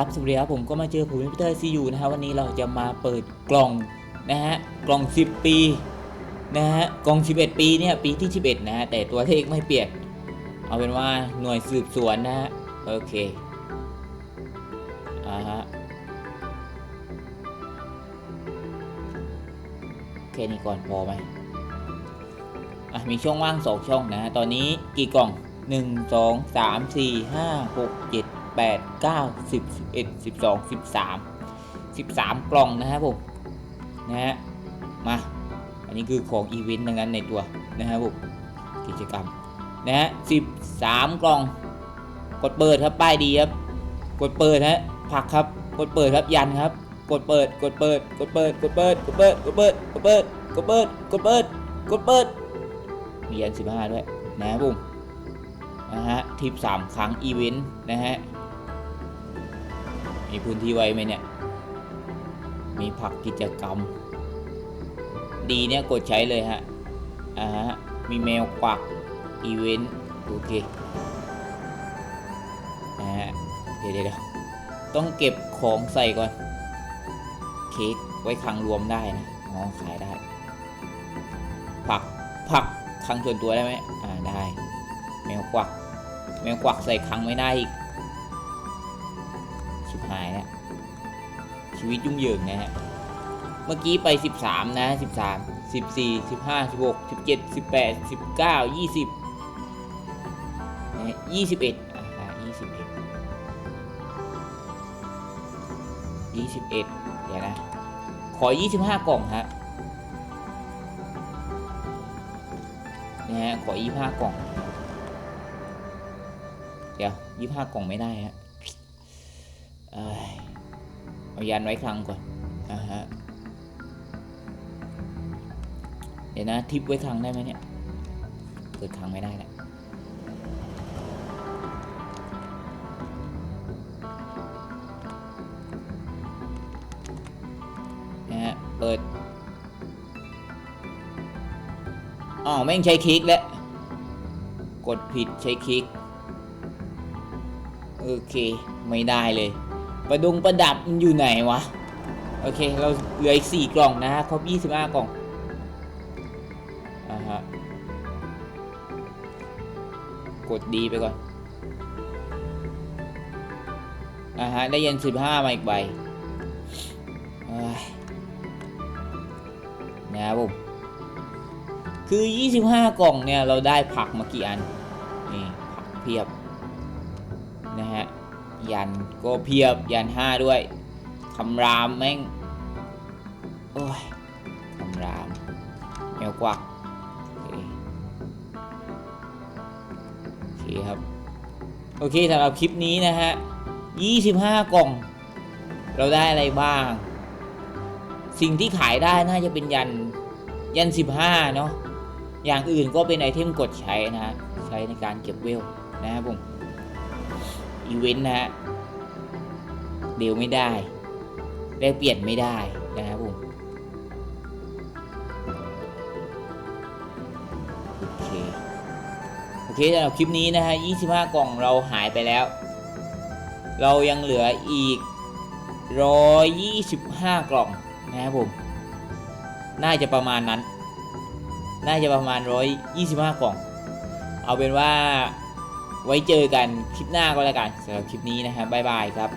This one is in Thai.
ครับสวัสดีครับผมก็มาเจอผมพีเตอร์ซียูนะฮะวันนี้เราจะมาเปิดกล่องนะฮะกล่อง 10 ปีนะฮะกล่อง 11 ปีเนี่ยปีที่ 11 นะฮะแต่ตัวเลขไม่เปลี่ยนเอาเป็นว่าหน่วยสืบสวนนะฮะโอเคอ่าฮะแค่นี้ก่อนพอไหมอะมีช่องว่างสองช่องนะฮะตอนนี้กี่กล่อง 1 2 3 4 5 6 7 8 9 10 11 12 13 13กล่องนะครับผมนะฮะมาอันนี้คือของอีเวนต์ดังนั้นในตัวนะครับผมกิจกรรมนะฮะ13กล่อง กดเปิดครับป้ายดีครับ กดเปิดฮะผักครับกดเปิดครับยันครับ กดเปิดกดเปิดกดเปิดกดเปิดกดเปิดกดเปิดกดเปิดกดเปิดกดเปิดกดเปิดมียัน15ด้วยนะครับผมนะฮะทิป3ครั้งอีเวนต์นะฮะ มีพื้นที่ไว้ไหมเนี่ย มีผักกิจกรรม ดีเนี่ยกดใช้เลยฮะ อ่าฮะ มีแมวกวัก อีเวนต์ โอเค นะฮะ เดี๋ยวเดี๋ยวต้องเก็บของใส่ก่อน เค้กไว้คลังรวมได้นะอ๋อขายได้ ผัก ผักคลังส่วนตัวได้ไหมอ่าได้ แมวกวัก แมวกวักใส่คลังไม่ได้อีก หายแล้วชีวิตยุ่งเหยิงนะฮะ เมื่อกี้ไป 13 นะ 13 14 15 16 17 18 19 20นะ21อ่า21 21 เดี๋ยวนะ ขอ 25 กล่องฮะนะฮะขอ 25 กล่อง เดี๋ยว 25 กล่องไม่ได้ฮะ เอ้ยายันไว้คลังก่อนอ่าฮะเดี๋ยวนะทิปไว้คลังได้ไหมเนี่ยเปิดคลังไม่ได้แหละนะฮะเปิดอ๋อแม่ใช้คลิกแล้วกดผิดใช้คลิก โอเค ไม่ได้เลย ประดงประดับมันอยู่ไหนวะ โอเค เราเหลืออีกสี่กล่องนะฮะ ครบยี่สิบห้ากล่องอ่าฮะ กดดีไปก่อนอ่าฮะ ได้ยันสิบห้ามาอีกใบนะครับผม คือ 25 กล่องเนี่ย เราได้ผักมากี่อัน นี่ ผักเพียบ นะฮะ ยันก็เพียบยันห้าด้วยคำรามแม่ง โอ้ยคำรามแมวกวักโอเคครับ โอเคสำหรับคลิปนี้นะฮะ 25 กล่อง เราได้อะไรบ้าง สิ่งที่ขายได้น่าจะเป็นยันยัน 15 เนาะอย่างอื่นก็เป็นไอเทมกดใช้นะฮะ ใช้ในการเก็บเวลนะครับผม อีเวนต์นะฮะเดียวไม่ได้แลกเปลี่ยนไม่ได้นะครับผมโอเคโอเคสำหรับคลิปนี้นะฮะ25 กล่องเราหายไปแล้ว เรายังเหลืออีก 125 กล่องนะครับผม น่าจะประมาณนั้น น่าจะประมาณ 125 กล่อง เอาเป็นว่า ไว้เจอกันคลิปหน้าก็แล้วกันสำหรับคลิปนี้นะครับบ๊ายบายครับ